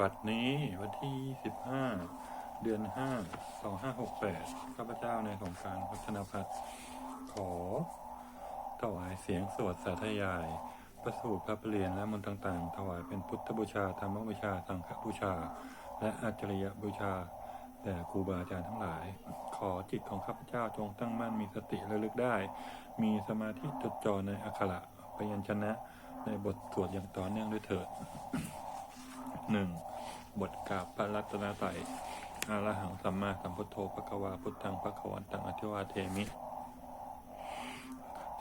บัดนี้วันที่ 15 เดือน 5 2568 ข้าพเจ้าในสงการพัฒนพัฒน์ขอถวายเสียงสวดสาธยาย ประสูตรพระเประเรียนและมนต์ต่างๆ ถวายเป็นพุทธบูชา ธรรมบูชา สังฆบูชา และอัจฉริยบูชาแด่ครูบาอาจารย์ทั้งหลาย ขอจิตของข้าพเจ้าจงตั้งมั่นมีสติระลึกได้ มีสมาธิจดจ่อในอักขระพยัญชนะ ในบทสวดอย่างต่อเนื่องด้วยเถิดหนึ่ง บทกราบพระรัตนตรัยอาระหังสัมมาสัมพุทโธพระกวาพุทธังพระกวันตังอธิวาเทมิ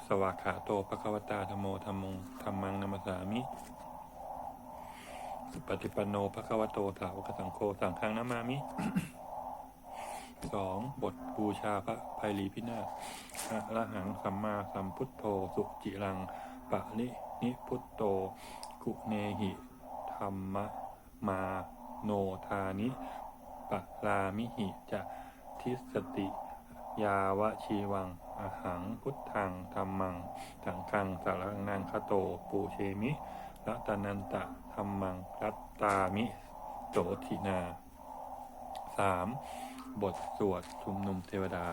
สวากขาโตพระกวตาธรมโมธรรมงธรรมังนัมสสามิสุปฏิปันโนพระกวโตสาวกสังโฆสังฆังนามามิสองบทบูชาพระภัยรีพินาศอะระหังสัมมาสัมพุทโธสุจิรังปะลินิพุตโตกุเนหิธรรมะมา โนทานิปะลามิหิจะทิสติยาวชีวังอหังพุทธังธรรมังสังฆังสารนังคโตปูเชมิรัตนันตะธรรมังรัตตามิโสทินาสามบทสวดชุมนุมเทวดา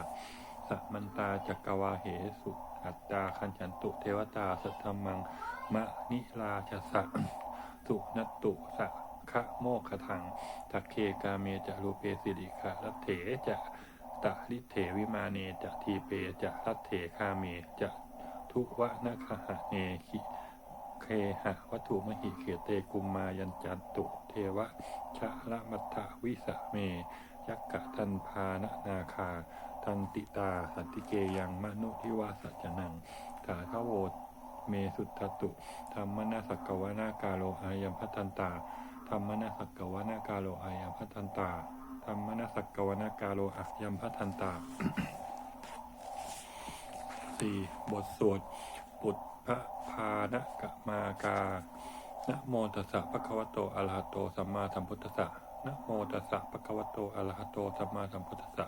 สัมมันตาจักกวาเหสุอัตตาคัญจันตุเทวตาสัทธรรมัง มะนิราชสะสุนัตตุสะ คะโมคทังทักเคกาเมจะรูเปสิริขะรัตเถจะตะลิเถวิมาเนจะทีเปจะรัตเถคาเมจะทุวะนะคหะเนคิเคหะวัตถุมหิเขเตกุมมายัญจันตุ เทวะชะละมัทธวิสะเม ยักกะทันพานะนาคา ทันติตาสันติเกยังมนุทิวาสัจนังถาทโวเมสุทตุธรรมนาสักกวนากาโลอายัมพัทันตา ธรรมนสักกวนา กาโลอายัมพัทันตาธรรมนสักกวนา กาโลอายัมพัทันตาสี่บทสวด ปุตพระพานกมากานะโมตัสสะภะคะวะโตอะระหะโตสัมมาสัมพุทธัสสะนะโมตัสสะภะคะวะโตอะระหะโตสัมมาสัมพุทธัสสะ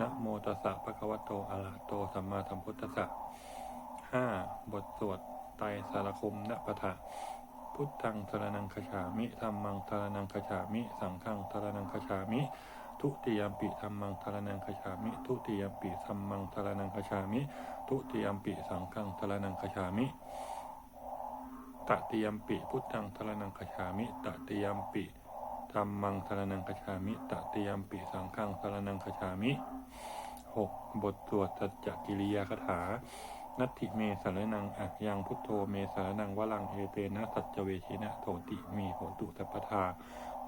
นะโมตัสสะภะคะวะโตอะระหะโตสัมมาสัมพุทธัสสะห้าบทสวดไตรสารคมนปะทะ พุทธังสรนังคฉามิธรรมังสรนังคฉามิ สังฆังสรนังคฉามิ ทุติยมปิธรรมังสรนังคฉามิ ทุติยมปิธรรมังสรนังคฉามิ ทุติยมปิสังฆังสรนังคฉามิตติยมปิพุทธังสรนังคฉามิตติยมปิธรรมังสรนังคฉามิตติยมปิสังฆังสรนังคฉามิหกบทสวดสัจจกิริยาคถา นัตถิเมสารนังอะยังพุทโธเมสารนังวลังเอเตนะสัจจเวชินะโถติมีโหตุสัพพทา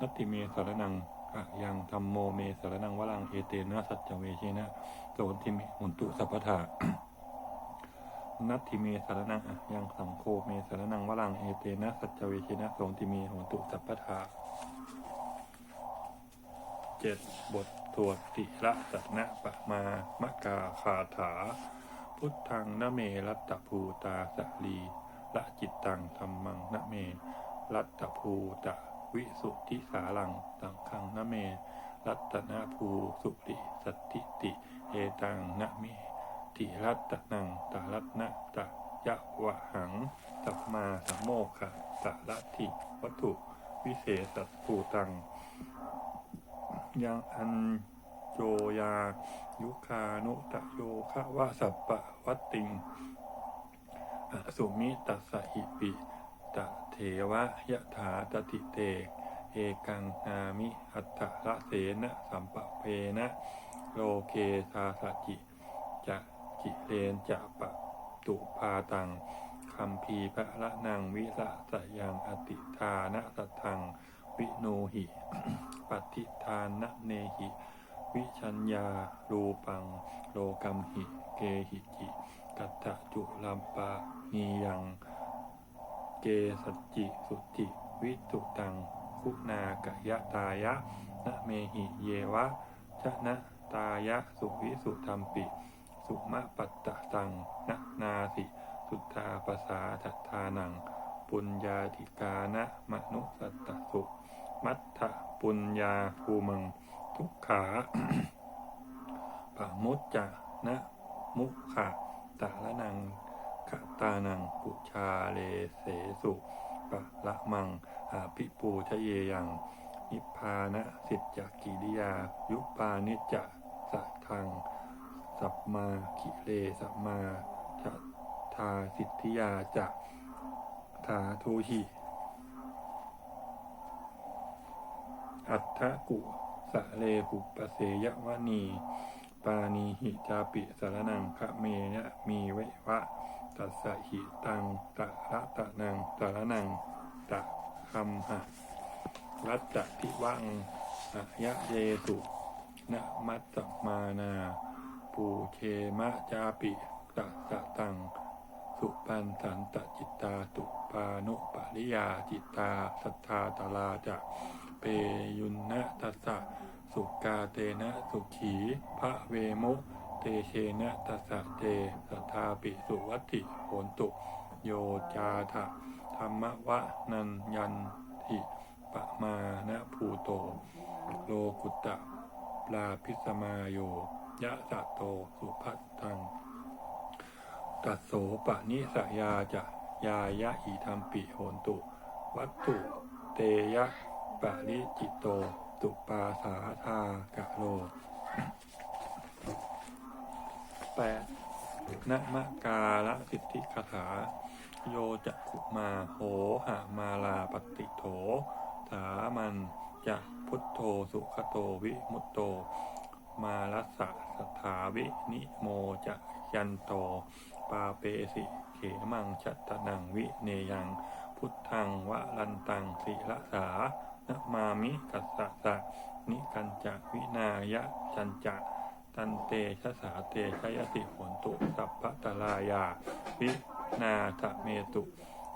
นัตติเมสารนังอะยังธรรมโมเมสารนังวลังเอเตนะสัจจเวชินะโสติมิโหตุสัพพทานัตถิเมสารนังอะยังสังโฆเมสารนังวลังเอเตนะสัจจเวชินะโสติมีโหตุสัพพทาเจ็ดบทสวดติระสันะปะมามะกาคาถา พุทธังนเมรัตตภูตาสลีละจิตตังธรรมังนเม รัตตภูตะวิสุทธิสาลังสังฆังนเม รัตนาภูสุติสัตติติเอตังนเมติรัตนังตารัตนะตะยะวะหังสัมมาสัมโมคะตะละทิวัตถุ วิเศษสัตภูตังยังอัน โยยา ยุคานุตะโยคะวะสัปปะวัตติงอสุมิตัสหิปิตะเทวะยะถาตติเตเอกังนามิอัตตะละเสนะสัมปะเพนะ โลเกสาสจิจะจิเรนจะปะตุพาตังคัมภีพระละนังวิสะสยังอติทานะสัทัง วิโนหิ ปฏิทานนะเนหิ วิชัญญารูปัง โลกัมหิเกหิจิกัตถจุลัมปะนียังเกสัจจิสุจิวิตุตัง คุณากะยะตายะนะเมหิเยวะชะนะตายะสุวิสุธรรมปิ สุมะปัตตะตังนะนาสิสุทธาปสาทัทานัง ปุญญาธิกานะมนุสัตตสุ มัทธปุญญาภูมัง ทุกขาปะมุจจะนะมุขะตะละนังขะตานังปุชาเลเสสุปะละมังอาภิปูชะเยยัง นิพพานะสิทธจักกิริยา ยุปานิจจะสัทัง สัมมาคิเลสัมมาจะทาสิทธิยาจะทาทูหิอัฏฐกุ สะเลหุปเสยวณี ปานีหิจาปิสารนังคะเมยะมีเววะตัสหิตังตะระตะนังสารนังตะคัมหะรัตติวังอะยะเยสุนะมัตตมานา ปูเคมะจาปิตะตะตัง สุปันสันตจิตตาตุปานุปริยาจิตตาสัทธาตลาจะ เปยุนนะตัสสะสุกาเตนะสุขีพระเวมุเตเชนะตัสสะเตสัทธาปิสุวัติโหนตุ โยจาทะธรรมวะนันยันทิปะมานะภูโต โลกุตตะปลาพิสมาโย ยะสะโตสุพัตตังตัสโสปะนิสยาจะ ยายะอิธรรมปิโหนตุ วัตถุเตยะ ปะริจิตโต ตุปาสาธากะโลแปดนมะกาละสิทธิคาถา โยจะขุมาโหหามาลาปฏิโถ สามันจะพุทโธสุขโตวิมุตโต มาลัสสะสถาวินิโมจะยันโต ปาเปสิเขมังชัตตนังวิเนยัง พุทธังวะลันตังสิละสา นะมามิกัสสะสะนิกันจะวินายะจันจะตันเตชะสาเตชยสิผลตุสัพพตลายาวินาทะเมตุ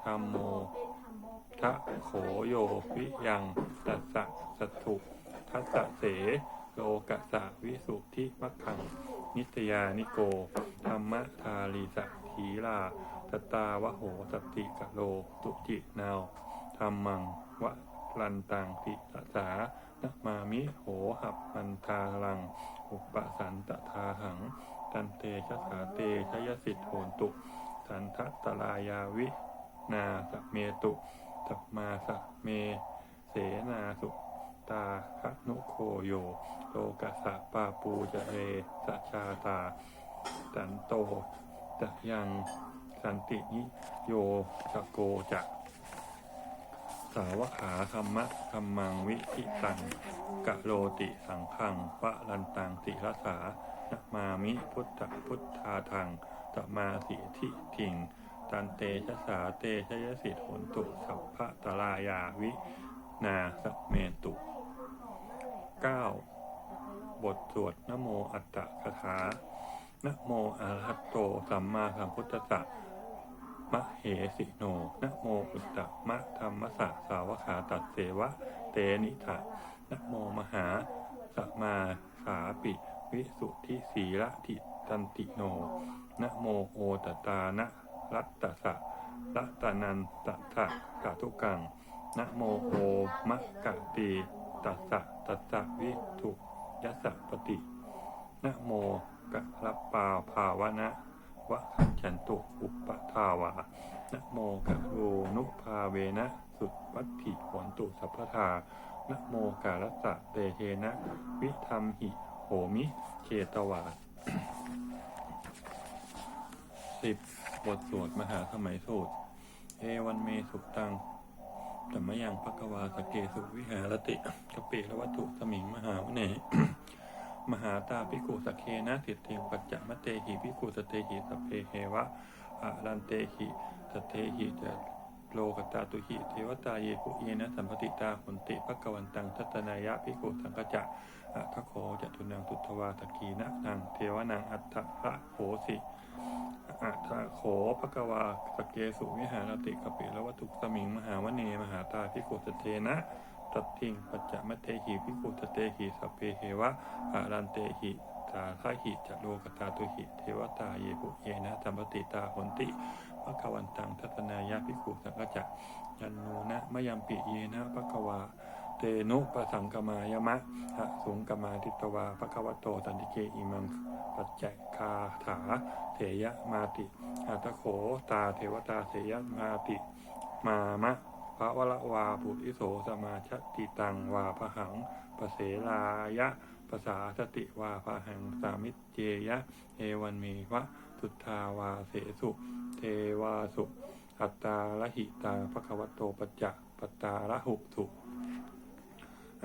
ธรรมโมทะโขโยวิยังตัสสะสัตถุทัสสะเสโลกะสะวิสุทธิมัคคัง นิตยานิโก ธรรมทาลีสะทีลาตตาวะโหสติกะโลตุจินาวธรรมังวะ ลันตังติสสานะมามิโหหับมันทาลัง อุปสันตทาหัง ตันเตชะสาเตชยสิทธโหตุสันทะตลายาวินาสเมตุสัมมาสเมเสนาสุตาคะนุโคโยโลกัสะปาปูจะเรสัชาตา สันโตจะยังสันตินิโยจะโกจะ สาวขาธรรมะธรรมังวิอิตังกะโลติสังขังวะลันตังติรสานะมามิพุทธพุทธาทังตมาสิทิทิงตันเตชะสาเตชะยสิทธนตุสัพพะตลายาวินาสเมตุ 9. บทสวดนโมอัตตะคาถานโมอระหะโตสัมมาสัมพุทธัสสะ มะเหสิโนนะโมอุตตะมะธรรมสะสาวขาตัดเสวะ เตนิถะนะโมมหาสมาสาปิ วิสุทธิสีละทิตันติโนนะโมโอตตานะรัตตสะรัตนันตถะกะทุกังนะโมโอมะกะตีตัสสะตัสสะวิทุยัสสะปฏินะโมกะรับปาภาวะนะ วะขันฉันตุอุปทาวานะโมกะโรนุภาเวนะสุดวัตถิหนตุสัพพทานะโมกาลัสสะเตเทนะ วิธรรมหิโหมิเชตวาสิบบทสวดมหาสมัยสูตร เอวันเมสุตังแต่มยังภควาสเกสุวิหารติกปิละวัตถุสมิงมหาวเน มหาตาพิกุสเคนะสิทธิปัจจมะเตหิพิกุสเตหิสเพเฮวะอะรันเตหิสเตหิจะโลกตาตุหิเทวตาเยปุเยนะสัมปติตาหุนติภกวันตังทัตนายะพิกุสังกจะอะทะโคจะตุนังตุทวาตกีนะนังเทวนังอัตถะโหสิอัฏฐโขภกวาสเกสุวิหารติกปิละวัตถุสมิงมหาวเนมหาตาพิกุสเทนะ ตัดทิงปัจจมะเตหิพิกุสเตหิสัพเพเหวะอารันเตหิสาทาหิจะโลกตาตุหิเทวตาเยปุเยนะธรรมติตาหนติภกวันตังทัตนายะพิกุสังกจะยันโนนะมยัมปิเยนะภกวาเตนุปสังกมายมะหะสุงกมาทิตวาภควโตตันติเกอิมังปัจจคาถาเถยะมาติอัตโขตาเทวตาเถยะมาติ มามะ พระวรวาปุริโสสมาชติตังวาพหังปเสลายะภาษาสติวาพหังสามิเจยะ เอวันมีวะสุทธาวาเสสุเทวาสุ อัตตาละหิตาภควโตปัจจะปัตตาละหุสุ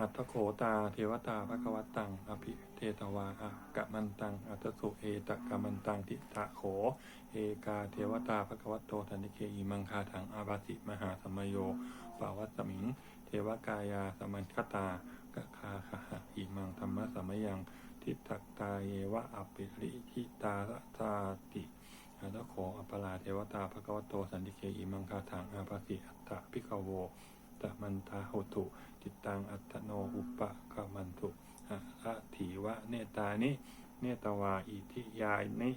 อัตโขตาเทวตาภควัตัง อภิเทตวาอากะมันตัง อัตสุเอตกะมันตังทิตะโข เอกาเทวตาภควัตโตทันติเคอิมังคาถังอาบาสิมหาสมโยปาวัตสมิง เทวกายาสมัญคตากะคาคหะอิมังธรรมะสมยังทิตักตาเยวะอปิริทิตาตาติอัตโขอปราเทวตาภควัตโตสันติเคอิมังคาถังอาบาสิอัตตะพิกโว ตะมันตาหุตุจิตตังอัตโนอุปะกามันตุอะถีวะเนตานิเนตวาอิทิยายนิ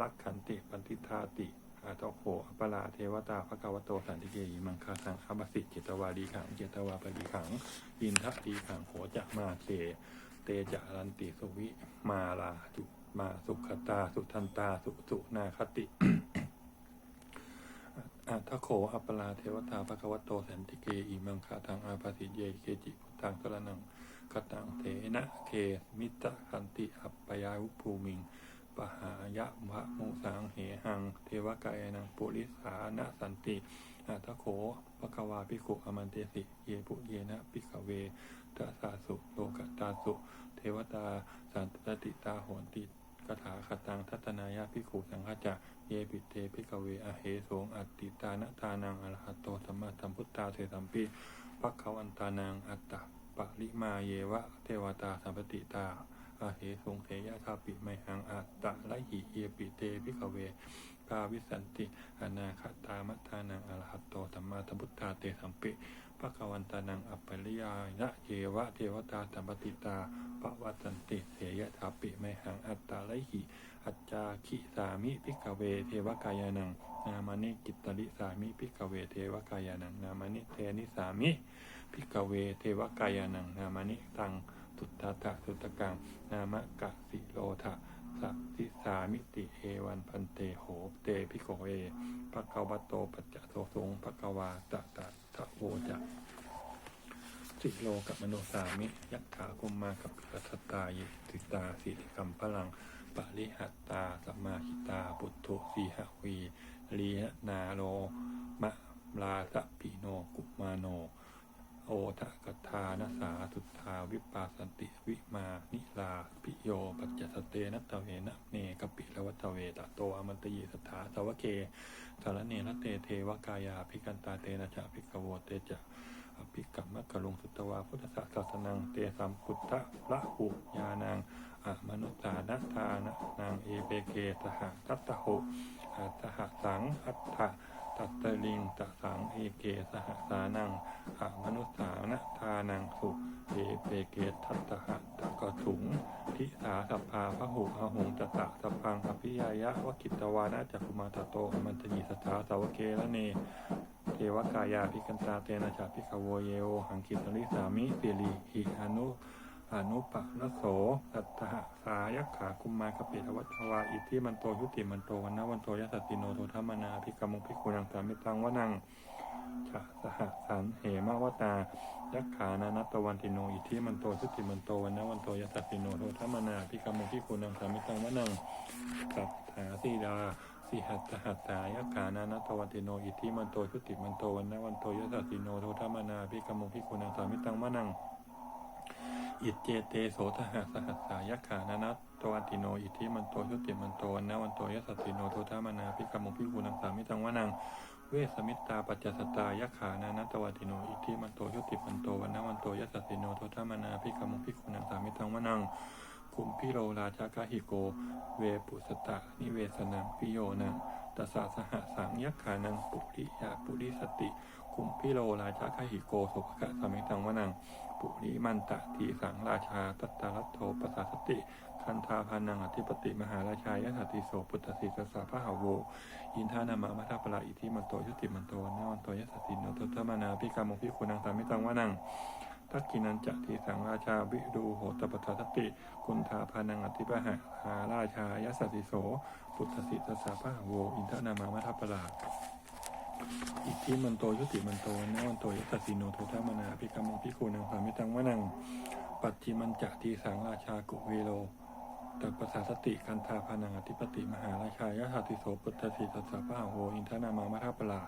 รักขันติปันติทาติอาตโขอปราเทวตาภควโตสันติเกยิมังคาสังอาบสิจิตวาดีขังเจตวาปดีขังอินทะดีขังโหจะมาเตเตจะรันติสุวิมาลาจุมาสุขตาสุทันตาสุสุนาคติ อัทโขอัปปลาเทวตาภควโตสันติเกอิมังคาทางอาภาสิเยเกจิพุทธังสระนังกตังเถนะเคมิตะคันติอัปปยาวุภูมิงปหายะมะมุสังเหหัง เทวกายนังปุริสานะสันติอัทโขภควาภิกขุอมันเตสิเยปุเยนะภิกขเวตสาสุโลกตาสุเทวตาสันตติตาโหนติกถาคตังทัตนายาภิกขุสังฆจะ เยปิเตพิกเวอเหสงอัตติตานะทานังอรหัตโตสัมมาสัมพุทธาเสสัมปิปักขวันตานังอัตตะปะริมาเยวะเทวตาสัมปติตาอาเหสงเทยะคาปิไมหังอัตตะไลหิเยปิเตพิกเวภาวิสันติอนาคตามัทานังอรหัตโต มมาสัมพุทธาเตสัมปิปัคขวันตานังอัปปริยายะเยวะเทวตาสัมปติตาปะวัตันติเทยะคาปิไมหังอัตตะไลหิอัจจาคิสามิพิกเวเทวกายานังนามานิกิตติสามิพิกเวเทวกายานังนามานิเทนิสามิพิกเวเทวกายานังนามานิตังสุตตะทะสุตตะกังนามะกะสิโลทะ สัสิสามิติเอวันพันเตโหเตพิโกเวภะคะวะโตปัจจโสสงภะคะวาตะตะทะโวจะสิโลกับมโนสามิยักขาคุมมากับปัสตายติตาสิริกัมพลังปริหัตตาสัมมาหิตาปุตโตสีหวีลียนาโลมะลาสะปิโนกุมาโน โอทะกทานาสาสุทธาวิปาสันติวิมานิลาปิโย ปัจจสเตนัตตเวนะเนกปิละวัตเวตะโตอมันตยีสถาสวะ เกสารเนนะเตเทวกายาพิกันตาเตนะจะพิกโวเตจะอภิกรรมกะลุงสุตวาพุทธศาสนังเตสัมพุทธละหุยานางอะมนุสานัทานะนางเอเปเกสหทัตตหุอัตหสังอัตถะตัตตลิงตสังเอเกสหสานังอะมนุสานัทานังสุเอเปเกทัตตหะตะกถุงทิสาสัพพาพหุอหงตตะส พพังอภิยายะวกิตวานะจักขุมาตโตอมันตยีสถาสาวเกละเนเทวกายาพิกันตาเตนะจาพิกโวเยโอหังคิตริสามิปิริหิอนุอนุปะนโสสัตตหสายักขาคุมมาคปิทวัตวาอิทธิมันโตยุติมันโตวันนวันโตยัสติโนโทธรรมนาพิกมุพิคุนังสามิตังวนัง ฉะสหสันเหมาวตา ยักขานานัตตวันติโน อิทิมันโตสุติมันโตวันนวันโตยัสสติโนโทธรรมนาพิกรรมุพิคุณังสามิตังวนังสัทธาสีดาสิหัตถหัตถายักานานัตวันติโน อิทิมันโตชุติมันโตวันนวันโตยสัตติโนโทธรรมนาพิกรรมพิคุณังสามิตังมะนัง อิจเจเตโสทหสหัสสายขานานัตตวันติโน อิทธิมันโตชุติมันโตวันนวันโตยสัสสิโนโทธรรมนาพิกรรมพิคุนังสามิตังมะนัง เวสมิตตาปัจจสตายขานานัตตวันติโน อิทธิมันโตชุติมันโตวันนวันโตยสัสสิโนโทธรรมนาพิกรรมพิคุนังสามิตังมะนังคุมพิโรราชากาหิโก เวปุสตะนิเวสนังพิโยนังตัสสะสหสังยักขานังปุริยาปุริสติ คุมพิโรราชากาหิโกสุภกะสามิตังวนัง ปุริมันตะทีสังราชาตัตตารัตโทปสาสติ คันธาพานังอธิปติมหาราชายสัตติโสปุตตสิสสะพระหาโว อินทานามะมัทธปลาอิทิมันโตยุติมันโตวันาวันโตยัสสินโนตธรรมนาพิกรรมพิคุนังสามิตังวานังทักกินันจะทีสังราชาวิดูโหตปัฏฐสติกุณธาพานังอธิปหะหาราชายัสสิโส ปุตตสิสสะพระหาโว อินทนามามัทปรา อิทธิมันโตยุติมันโตนะมันโตยัสสิโนโทธามนาพิกรรมภิกขุนังสามิตังวนัง ปัจจิมันจะทีสังราชากุเวโลตัปปสาสติกันธาพานังอธิปติมหาราชายะหัตติโสปุตตสีสัสสะพะโหอินทนามามัทปลา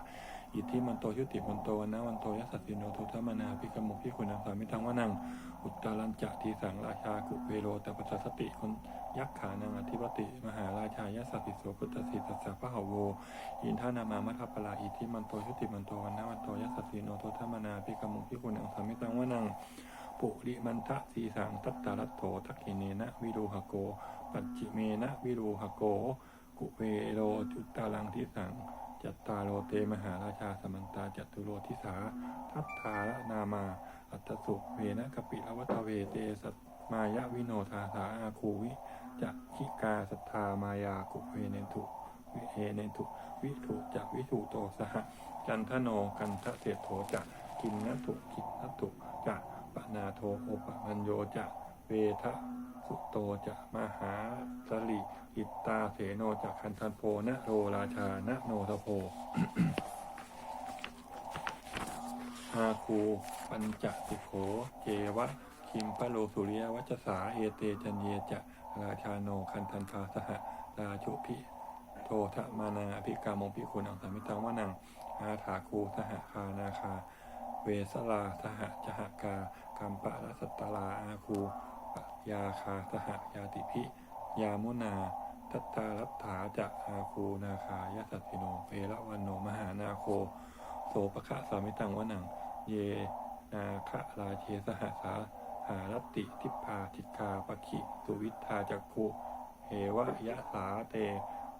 อิทธิมันโตยุติมันโตนะมันโตยสัสสิโนโทธามนาภิกรรมภิกขุนังสามิตังวนังอุตตารัญจะทีสังราชากุเวโลตัปปสสติคนยักขานังอธิปติ มหาราชายะสัตติโสปุตตสีสัสสะพะโหอินทานามามัทปลาอิทธิมันโตยุติมันโตวนะวันโตยัสสสีโนโทธามนาภิกขมุภิกุณังสามิตังวนังปุริมันทะสีสังตัตตารัตโถทักขิเนนะวิรูหโก ปัจจิเมนะวิรูหโก กุเวโรจุตตาลังทิสัง จัตตาโลเตมหาราชาสมันตาจัตุโรทิสาทัตถาระนามา อัตสุเวนะกปิลวัตเวเตสัตมายะวิโนทาสาอาคูวิจะขิกาสัทธามายากุเวเนทุวิเอเนทุวิถุจะวิถุโตสหจันทโนกันทะเศรษโถจะกินนตุกินนตุจะปนาโทโอปะมัญโยจะเวทะ สุโตจะมหาสลิอิตาเสโนจะคันทันโพนะโรราชานะโนทโพอาคูปัญจติโขเจวะคิมปะโลสุริยวัจสาเอเตจันเยจะราชาโนคันทันพาสหราชุพิโททะมานาภิกามงพิคุณอังสามิตังวานังอาถาคูสหคานาคา เวสลาสหจหกากัมปะรัสตลาอาคู ยาคาสหยาติพิยามุนาทัตตารัตถาจะอาคูนาคายสัตติโนเประวันโนมหานาโค โสปะคะสามิตังวะนัง เยนาคะราเชสหสาหารติทิพพาทิกาปะขิสุวิทาจักขุเหวะยะสาเต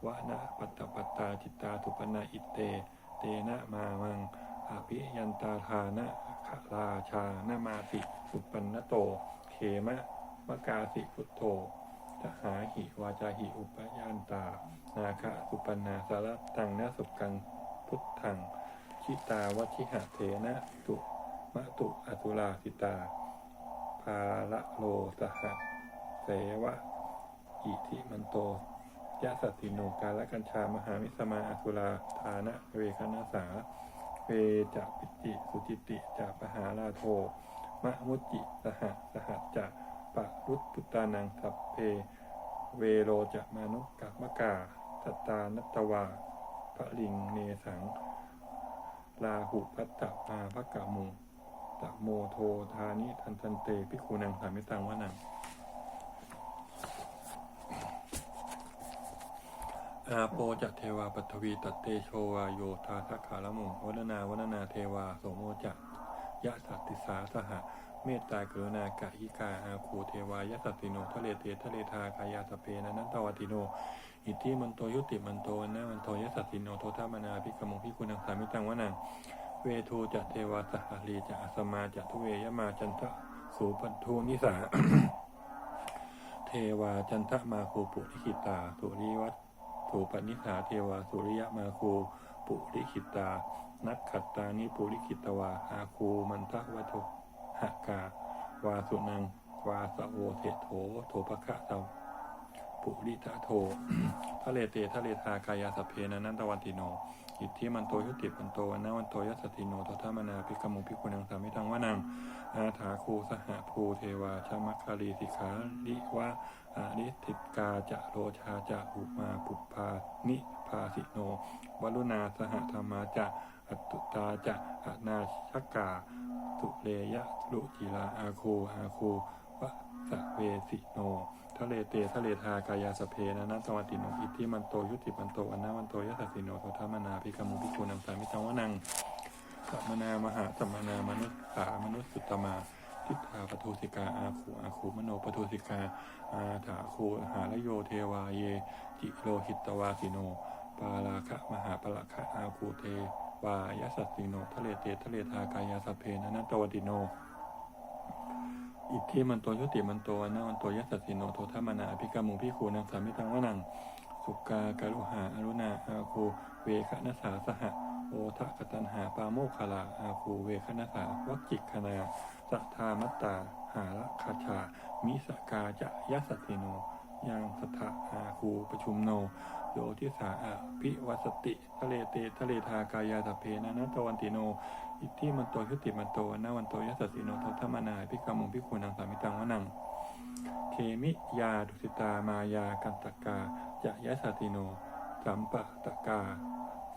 วะนะปัตตปัตตาจิตตาทุปนาอิเต เตนะมามังอภิยันตาทานะขะราชานามาติสุปันนโต เขมะ กาสิพุทโธทหาหิวาจาหิอุปยันตา นาคะสุปนาสารตังนสุกังพุทธังชิตาวัชิหะเถนะตุมะตุอตุลาสิตา ภาละโลสหะเสวะ อิทิมันโตยะสัตติโนกาละกัญชามหามิสมาอสุราฐานะเวคณาสา เวจะปิจิสุจิติจะปหาลาโทมะมุจจิสหะสหะจะ ปะรุตตุตานังสัพเพ เวโรจะมานุกัมมกาตตานัตวาพระลิงเนสัง ลาหุพัตตมาภกะมุตะโมโทธานิทันทันเตพิคูนังสามิตังวะนังอาโปจะเทวาปัทวีตัตเตโชวาโยธาสักขาละมุงวัฒนาวัฒนาเทวา โสโมจะยะสัตติสาสหะ เมตตากรุณากะหิกาอาคูเทวายะสัตติโนทะเลเตทะเลทากายาสเปนะนันตวติโน อิทธิมันโตยุติมันโตนะมันโตยะสัตติโนโทธามนาภิกขมุพิกุณังสามิตังวะนังเวทูจะเทวาสหารีจะอสมาจะทุเวยมาจันทะสูปันทูนิสาเทวาจันทะมาคูปุริขิตาสุริวัตถูปนิสาเทวาสุริยมาคูปุริขิตา นักขัตตานิปุริขิตวาอาคูมันทะวัต หกาวาสุนัง วาสโวเทโถโถปะคะเตาปุริทะโททะเลเตทะเลทากายาสเพนะนันตวันติโน อิทธิมันโตยุติมันโตวันนาวันโตยัสติโนทธามนาภิกมุภิกุนังสามิทังวะนัง อาถาคูสหภูเทวาชมัคคารีสิกขาลิวะอานิติกาจะโรชาจะอุมาปุพานิพาสิโน วรุณาสหธรรมาจะอัตตุตาจะอนาชกา ตุเลยะลุจิลาอาโคอาโควะสะเวสิโนทะเลเตทะเลทากายาสเพนะนัตวัติโนอิทิมันโตยุติมันโตวันนาวันโตยัสสสิโนโทธามนาภิกขมุภิกุนังสามิตังวนังสัมมนามหาสัมมนามนุษย์สามนุษย์สุตตมาทิฏฐาปทุสิกาอาคูอาคูมโนปทุสิกาอาถาคูหาลโยเทวาเยจิโลหิตตวาสิโน ปาราคะมหาปละคะอาคูเท วายสัสสิโนทะเลเตทะเลทากายาสพเพนะนันตวติโน อิทธิมันโตยุติมันโตวันนาวันโตยัสสสิโนโทธามนาอภิกรรมุพิคูนังสามิตังวะนัง สุกาการุหาอรุณาอาคูเวคณสาสหะโอทะกตันหาปาโมคลาอาคูเวคณสาวัจิกคณาสัทธามัตตาหาละคาชามิสกาจะยัสสติโน ยังสถาอาคูประชุมโน โยทิสาอะพิวัสติ ทะเลเตทะเลทากายาตเพนะนะตวันติโน อิทธิมันโตยุติมันโตวันนาวันโตยัสสิโนทัทธมนาพิกามุงพิคูนังสามิตังวนัง เคมิยาดุสิตามายากันตกาจะยะสติโนสัมปะตกา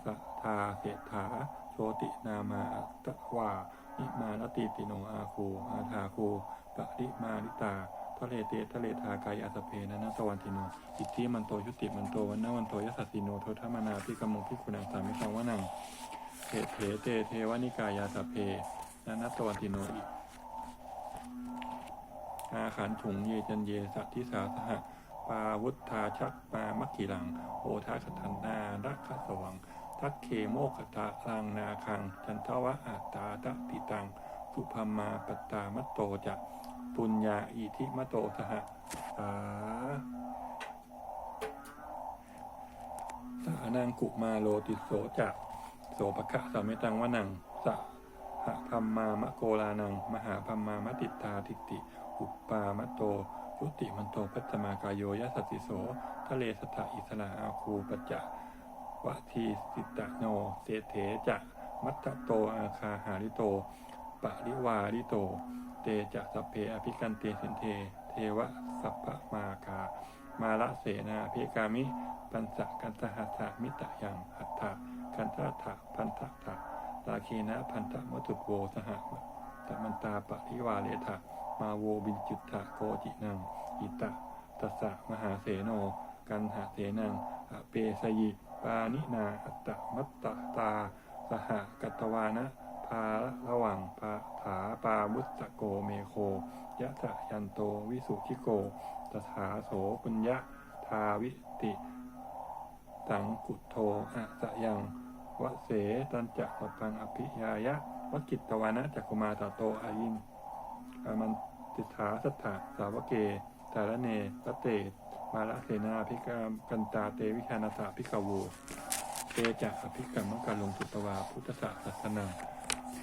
สทาเศรษฐาโชตินามาตตวานิมานติติโนอาคูอาทาคูปะริมาริตา ทะเลเตทะเลทากายอาสเพนะนะสวันติโนอิทธิมันโตยุติมันโตวันนาวันโตยัสสติโนโทธมนาพิกมงพิคูนังสามิตังวนังเถเถเตเทวนิกายาสเพนานัตวันติโนอิอาขันถุงเยจันเยสัตทิสาสหะปาวุธาชักปามัคคิลัง โอทาสทันนารักขสวัง ทักเคโมกตาลังนาคัง จันทวะอาตาตติตัง สุภมาปตตามัตโตจะ ปุญญาอิทิมโตสหะสาสานังกุมาโลติโสจะโสปะคะสามิตังวนังสะหะพัมมามะโกลานัง มหาพัมมามะติตาทิติ อุปปามะโตยุติมันโตพัตมากายโยยะสสติโส ทะเลสถาอิสระอาคูปัจจะวะทีสิตะโน เสเถจะ มัตตโตอาคาหาริโต ปะริวาริโต เตจะสัพเพอภิกันเตสินเท เทวะสัพพมาคา มาละเสนาเพกามิ ปัญจกันตหัสมิตะยังอัตถะกันตถะพันธะถะลาคีนะพันธะมตุโวสหะตะมันตาปะริวาเลถะมาโวบินจุตถะโกจินังอิตะตัสสะมหาเสโน กันหาเสนังอเปสยิปานินาอัตตะมัตตตา สหกัตตวานะ พาระหว่างพาถาปาวุตโกเมโคยะสะยันโตวิสุขิโกตถาโสปุญญะทาวิติสังกุโทอะสะยังวะเสตันจะปะปังอภิยายะวกิตตวานะจักุมาตาโตอายินอามันติถาสัทธาสาวเกตาระเนตเตมาละเสนาพิกามกันตาเตวิชานาตาพิกาวูเตจะอภิกรรมกัลลงตุตวาพุทธศาสสนัง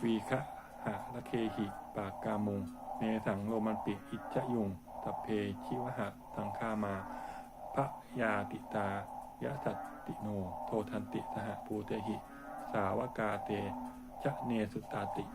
วีคะหะละเคหิ ปากกามุง เนสังโรมันปิ อิจยุงตัพเพชิวหะสังฆามาพระยาติตายะสัตติโน โททันติสหปูเตหิ สาวกาเตจะเนสุตตาติส